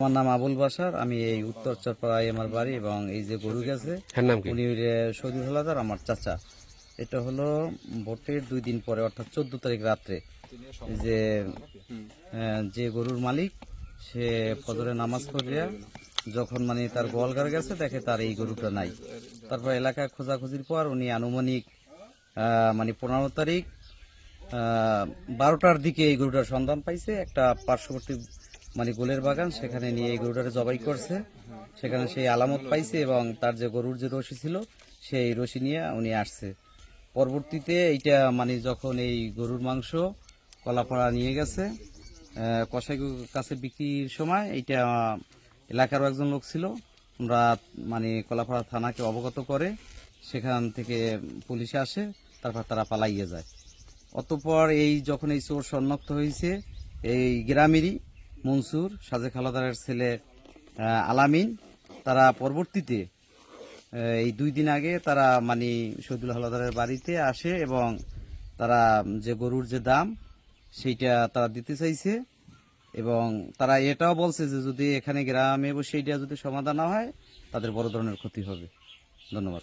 আমার নাম আবুল বাসার আমি এই উত্তর চরপাড়ায় আমার বাড়ি এবং এই যে গরু গেছে উনি সৌদি হলাদার আমার চাচা। এটা হলো ভোটের দুই দিন পরে অর্থাৎ চোদ্দ তারিখ রাত্রে। যে যে গরুর মালিক সে ফজরে নামাজ পড়িয়া যখন মানে তার গোয়ালঘর গেছে দেখে তার এই গরুটা নাই। তারপর এলাকায় খোঁজাখুঁজির পর উনি আনুমানিক আহ, মানে পনেরো তারিখ আহ, বারোটার দিকে এই গরুটার সন্ধান পাইছে। একটা পার্শ্ববর্তী মানে গোলের বাগান, সেখানে নিয়ে এই গরুটারে জবাই করছে। সেখানে সেই আলামত পাইছে এবং তার যে গরুর যে রশি ছিল, সেই রশি নিয়ে উনি আসছে। পরবর্তীতে এইটা মানে যখন এই গরুর মাংস কলাপাড়া নিয়ে গেছে কসাই কাছে বিক্রির সময় এইটা এলাকারও একজন লোক ছিল। আমরা মানে কলাপাড়া থানাকে অবগত করে সেখান থেকে পুলিশে আসে, তারপর তারা পালাইয়ে যায়। অতপর এই যখন এই চোর শনাক্ত হয়েছে, এই গ্রামেরই মনসুর, সাজেক হালাদারের ছেলে আলামিন, তারা পরবর্তীতে এই দুই দিন আগে তারা মানে শহীদুল হালাদারের বাড়িতে আসে এবং তারা যে গরুর যে দাম, সেইটা তারা দিতে চাইছে এবং তারা এটাও বলছে যে যদি এখানে গ্রামে বসে এইটা যদি সমাধান না হয়, তাদের বড় ধরনের ক্ষতি হবে। ধন্যবাদ।